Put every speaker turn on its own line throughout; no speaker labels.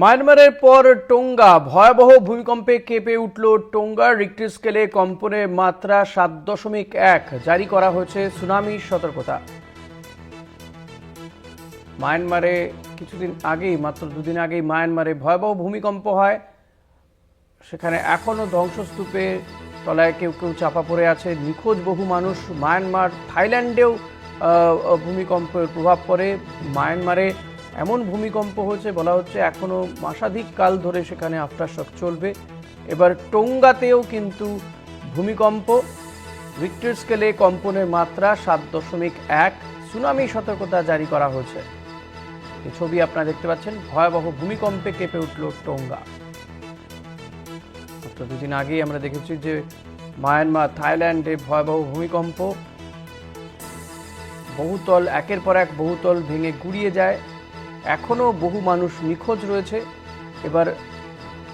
মায়ানমারের পর টোঙ্গা। ভয়াবহ ভূমিকম্পে কেঁপে উঠল টোঙ্গা। রিক্টার স্কেলে কম্পনের মাত্রা সাত দশমিক এক। জারি করা হয়েছে সুনামি সতর্কতা। মায়ানমারে কিছুদিন আগেই, মাত্র দুদিন আগেই মায়ানমারে ভয়াবহ ভূমিকম্প হয়। সেখানে এখনও ধ্বংসস্তূপে তলায় কেউ কেউ চাপা পড়ে আছে। নিখোঁজ বহু মানুষ মায়ানমার, থাইল্যান্ডেও ভূমিকম্পের প্রভাব পড়ে। মায়ানমারে এমন ভূমিকম্প হয়েছে বলা হচ্ছে এখনও মাসাধিক কাল ধরে সেখানে আফটারশক চলবে। এবার টোঙ্গাতেও কিন্তু ভূমিকম্প। রিক্টার স্কেলে কম্পনের মাত্রা সাত দশমিক এক। সুনামি সতর্কতা জারি করা হয়েছে। এই ছবি আপনারা দেখতে পাচ্ছেন, ভয়াবহ ভূমিকম্পে কেঁপে উঠল টোঙ্গা। মাত্র দুদিন আগেই আমরা দেখেছি যে মায়ানমার, থাইল্যান্ডে ভয়াবহ ভূমিকম্প। বহুতল, একের পর এক বহুতল ভেঙে গুড়িয়ে যায়। এখনও বহু মানুষ নিখোঁজ রয়েছে। এবার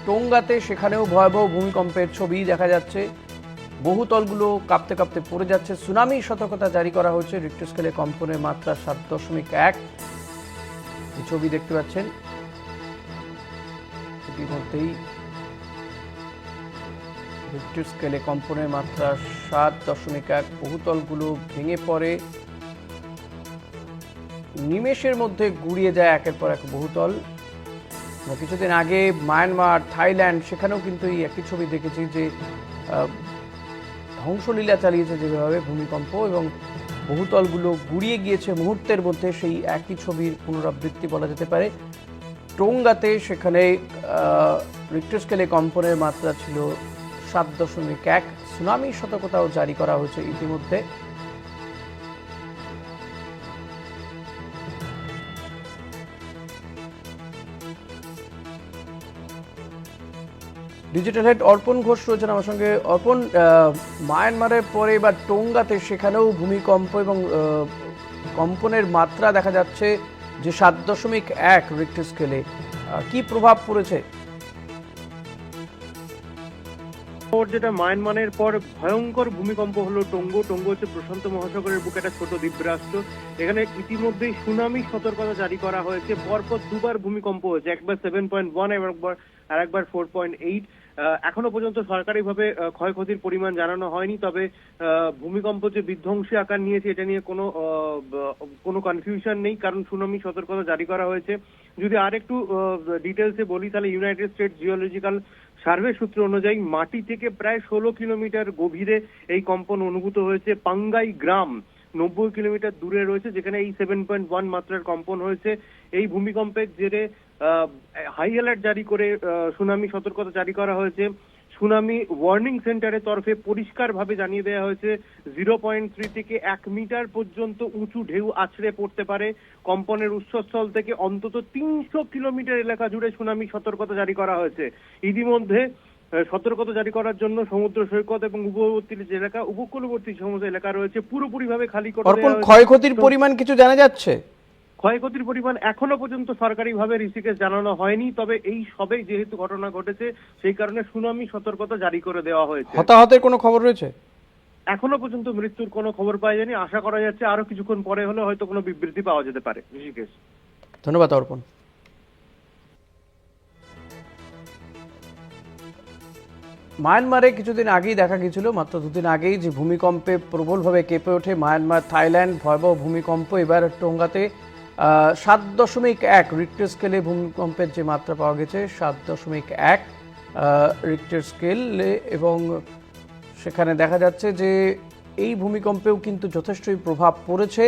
টোঙ্গাতে সেখানেও ভয়াবহ ভূমিকম্পের ছবি দেখা যাচ্ছে। বহুতলগুলো কাঁপতে কাঁপতে পড়ে যাচ্ছে। সুনামি সতর্কতা জারি করা হয়েছে। রিক্টার স্কেলে কম্পনের মাত্রা সাত দশমিক এক। ছবি দেখতে পাচ্ছেন। ইতিমধ্যেই রিক্টার স্কেলে কম্পনের মাত্রা সাত দশমিক এক। বহুতলগুলো ভেঙে পড়ে। নিমেষের মধ্যে গুড়িয়ে যায় একের পর এক বহুতল। কিছুদিন আগে মায়ানমার, থাইল্যান্ড, সেখানেও কিন্তু এই একই ছবি দেখেছি যে ধ্বংসলীলা চালিয়েছে যেভাবে ভূমিকম্প এবং বহুতলগুলো গুড়িয়ে গিয়েছে মুহূর্তের মধ্যে সেই একই ছবির পুনরাবৃত্তি বলা যেতে পারে। টোঙ্গাতে সেখানে রিক্টার স্কেলে কম্পনের মাত্রা ছিল সাত দশমিক এক। সুনামি সতর্কতাও জারি করা হয়েছে ইতিমধ্যে। ডিজিটাল হেড অর্পণ ঘোষ রয়েছেন আমার সঙ্গে। অর্পণ মায়ানমারের পরে বা টোঙ্গাতে, সেখানেও ভূমিকম্প এবং কম্পনের মাত্রা দেখা যাচ্ছে যে সাত দশমিক এক রিক্টার স্কেলে। কি প্রভাব পড়েছে?
যেটা, মায়ানমারের পর ভয়ঙ্কর ভূমিকম্প হলো টঙ্গো। টঙ্গো হচ্ছে প্রশান্ত মহাসাগরের বুকে একটা ছোট দ্বীপরাষ্ট্র। এখানে ইতিমধ্যেই সুনামি সতর্কতা জারি করা হয়েছে। পরপর দুবার ভূমিকম্প হয়েছে। একবার সেভেন পয়েন্ট ওয়ান একবার আর একবার ফোর পয়েন্ট এইট এখনও পর্যন্ত সরকারিভাবে ক্ষয়ক্ষতির পরিমাণ জানানো হয়নি, তবে ভূমিকম্প যে বিধ্বংসী আকার নিয়েছে, এটা নিয়ে কোনো কোনো কনফিউশন নেই, কারণ সুনামি সতর্কতা জারি করা হয়েছে। যদি আর একটু ডিটেলসে বলি, তাহলে ইউনাইটেড স্টেট জিওলজিক্যাল সার্ভে সূত্র অনুযায়ী মাটি থেকে প্রায় ষোলো কিলোমিটার গভীরে এই কম্পন অনুভূত হয়েছে পাঙ্গাই গ্রাম। নব্বই কিলোমিটার দূরে রয়েছে, যেখানে এই সেভেন পয়েন্ট ওয়ান মাত্রার কম্পন হয়েছে। এই ভূমিকম্পের জেরে হাই অ্যালার্ট জারি করে সুনামি সতর্কতা জারি করা হয়েছে। সুনামি ওয়ার্নিং সেন্টারের তরফে পরিষ্কারভাবে জানিয়ে দেওয়া হয়েছে জিরো পয়েন্ট থ্রি থেকে এক মিটার পর্যন্ত উঁচু ঢেউ আছড়ে পড়তে পারে। কম্পনের উৎসস্থল থেকে অন্তত তিনশো কিলোমিটার এলাকা জুড়ে সুনামি সতর্কতা জারি করা হয়েছে। ইতিমধ্যে সতর্কতা জারি করার জন্য সমুদ্র সৈকত এবং উপকূলবর্তী যে এলাকা উপকূলবর্তী সমস্ত এলাকা রয়েছে পুরোপুরিভাবে খালি করে
অর্পণ
দেওয়া হয়েছে।
ক্ষয়ক্ষতির পরিমাণ কিছু জানা যাচ্ছে?
ক্ষয়ক্ষতির পরিমাণ এখনও পর্যন্ত সরকারিভাবে ঋষিকেশ জানানো হয়নি তবে এই সবে যেহেতু ঘটনা ঘটেছে সেই কারণে সুনামি সতর্কতা জারি করে দেওয়া হয়েছে।
হতাহতের কোনো খবর রয়েছে?
এখনও পর্যন্ত মৃত্যুর কোনো খবর পাওয়া যায়নি। আশা করা যাচ্ছে আরও কিছুক্ষণ পরে হলে হয়তো কোনো বিবৃতি পাওয়া যেতে পারে। ঋষিকেশ।
ধন্যবাদ অর্পণ। মায়ানমারে কিছুদিন আগেই দেখা গিয়েছিল, মাত্র দুদিন আগেই যে ভূমিকম্পে প্রবলভাবে কেঁপে ওঠে মায়ানমার, থাইল্যান্ড, ভয়াবহ ভূমিকম্প। এবার টোঙ্গাতে সাত দশমিক এক রিক্টার স্কেলে ভূমিকম্পের যে মাত্রা পাওয়া গেছে, সাত দশমিক এক রিক্টার স্কেলে এবং সেখানে দেখা যাচ্ছে যে এই ভূমিকম্পেও কিন্তু যথেষ্টই প্রভাব পড়েছে।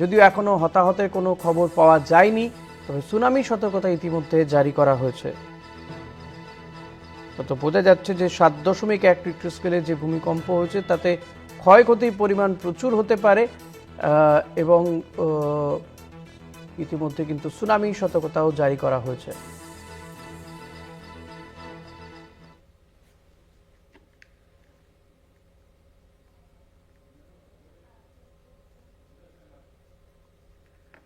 যদিও এখনও হতাহতের কোনো খবর পাওয়া যায়নি, তবে সুনামি সতর্কতা ইতিমধ্যে জারি করা হয়েছে। তো বোঝা যাচ্ছে যে সাত দশমিক এক রিক্টার স্কেলে যে ভূমিকম্প হয়েছে, তাতে ক্ষয়ক্ষতির পরিমাণ প্রচুর হতে পারে এবং ইতিমধ্যে কিন্তু সুনামি সতর্কতাও জারি করা হয়েছে।